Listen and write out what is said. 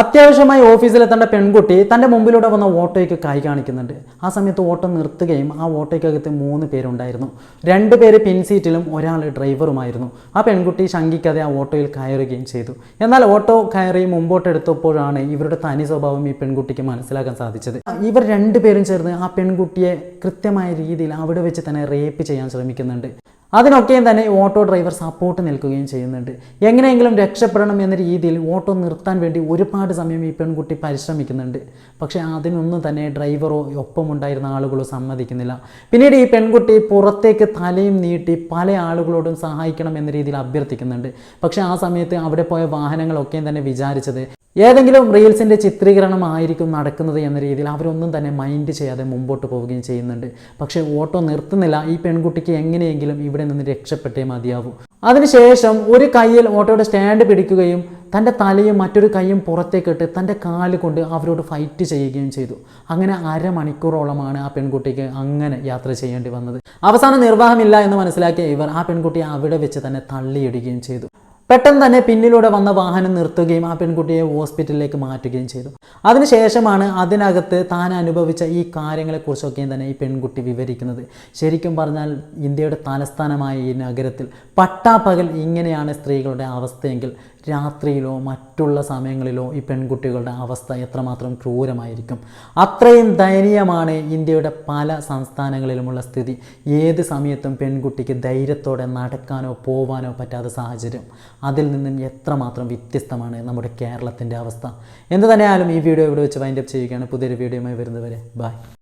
അത്യാവശ്യമായി ഓഫീസിലെത്തേണ്ട പെൺകുട്ടി തന്റെ മുമ്പിലൂടെ വന്ന ഓട്ടോയ്ക്ക് കൈ കാണിക്കുന്നുണ്ട്. ആ സമയത്ത് ഓട്ടോ നിർത്തുകയും ആ ഓട്ടോയ്ക്കകത്ത് മൂന്ന് പേരുണ്ടായിരുന്നു. രണ്ട് പേര് പിൻസീറ്റിലും ഒരാൾ ഡ്രൈവറുമായിരുന്നു. ആ പെൺകുട്ടി ശങ്കിക്കാതെ ആ ഓട്ടോയിൽ കയറുകയും ചെയ്തു. എന്നാൽ ഓട്ടോ കയറി മുമ്പോട്ടെടുത്തപ്പോഴാണ് ഇവരുടെ തനി സ്വഭാവം ഈ പെൺകുട്ടിക്ക് മനസ്സിലാക്കാൻ സാധിച്ചത്. ഇവർ രണ്ടുപേരും ചേർന്ന് ആ പെൺകുട്ടിയെ കൃത്യമായ രീതിയിൽ അവിടെ വെച്ച് തന്നെ റേപ്പ് ചെയ്യാൻ ശ്രമിക്കുന്നുണ്ട്. അതിനൊക്കെയും തന്നെ ഓട്ടോ ഡ്രൈവർ സപ്പോർട്ട് നിൽക്കുകയും ചെയ്യുന്നുണ്ട്. എങ്ങനെയെങ്കിലും രക്ഷപ്പെടണം എന്ന രീതിയിൽ ഓട്ടോ നിർത്താൻ വേണ്ടി ഒരുപാട് സമയം ഈ പെൺകുട്ടി പരിശ്രമിക്കുന്നുണ്ട്. പക്ഷേ അതിനൊന്നും തന്നെ ഡ്രൈവറോ ഒപ്പമുണ്ടായിരുന്ന ആളുകളോ സമ്മതിക്കുന്നില്ല. പിന്നീട് ഈ പെൺകുട്ടി പുറത്തേക്ക് തലയും നീട്ടി പല ആളുകളോടും സഹായിക്കണം എന്ന രീതിയിൽ അഭ്യർത്ഥിക്കുന്നുണ്ട്. പക്ഷേ ആ സമയത്ത് അവിടെ പോയ വാഹനങ്ങളൊക്കെയും തന്നെ വിചാരിച്ചത് ഏതെങ്കിലും റീൽസിന്റെ ചിത്രീകരണമായിരിക്കും നടക്കുന്നത് എന്ന രീതിയിൽ അവരൊന്നും തന്നെ മൈൻഡ് ചെയ്യാതെ മുമ്പോട്ട് പോവുകയും ചെയ്യുന്നുണ്ട്. പക്ഷേ ഓട്ടോ നിർത്തുന്നില്ല. ഈ പെൺകുട്ടിക്ക് എങ്ങനെയെങ്കിലും ഇവിടെ നിന്ന് രക്ഷപ്പെട്ടേ മതിയാവൂ. അതിനുശേഷം ഒരു കയ്യിൽ ഓട്ടോയുടെ സ്റ്റാൻഡ് പിടിക്കുകയും തന്റെ തലയും മറ്റൊരു കൈയും പുറത്തേക്കിട്ട് തന്റെ കാൽ കൊണ്ട് അവരോട് ഫൈറ്റ് ചെയ്യുകയും ചെയ്തു. അങ്ങനെ അരമണിക്കൂറോളമാണ് ആ പെൺകുട്ടിക്ക് അങ്ങനെ യാത്ര ചെയ്യേണ്ടി വന്നത്. അവസാനം നിർവാഹമില്ല എന്ന് മനസ്സിലാക്കിയ ഇവർ ആ പെൺകുട്ടിയെ അവിടെ വെച്ച് തന്നെ തള്ളിയിടുകയും ചെയ്തു. പെട്ടെന്ന് തന്നെ പിന്നിലൂടെ വന്ന വാഹനം നിർത്തുകയും ആ പെൺകുട്ടിയെ ഹോസ്പിറ്റലിലേക്ക് മാറ്റുകയും ചെയ്തു. അതിനുശേഷമാണ് അതിനകത്ത് താൻ അനുഭവിച്ച ഈ കാര്യങ്ങളെക്കുറിച്ചൊക്കെയും തന്നെ ഈ പെൺകുട്ടി വിവരിക്കുന്നത്. ശരിക്കും പറഞ്ഞാൽ ഇന്ത്യയുടെ തലസ്ഥാനമായ ഈ നഗരത്തിൽ പട്ടാപ്പകൽ ഇങ്ങനെയാണ് സ്ത്രീകളുടെ അവസ്ഥയെങ്കിൽ രാത്രിയിലോ മറ്റുള്ള സമയങ്ങളിലോ ഈ പെൺകുട്ടികളുടെ അവസ്ഥ എത്രമാത്രം ക്രൂരമായിരിക്കും? അത്രയും ദയനീയമാണ് ഇന്ത്യയുടെ പല സംസ്ഥാനങ്ങളിലുമുള്ള സ്ഥിതി. ഏത് സമയത്തും പെൺകുട്ടിക്ക് ധൈര്യത്തോടെ നടക്കാനോ പോവാനോ പറ്റാത്ത സാഹചര്യം. അതിൽ നിന്നും എത്രമാത്രം വ്യത്യസ്തമാണ് നമ്മുടെ കേരളത്തിന്റെ അവസ്ഥ. എന്ത് തന്നെയായാലും ഈ വീഡിയോ ഇവിടെ വെച്ച് വൈൻഡപ്പ് ചെയ്യുകയാണ്. പുതിയൊരു വീഡിയോയുമായി വരുന്നവരെ ബൈ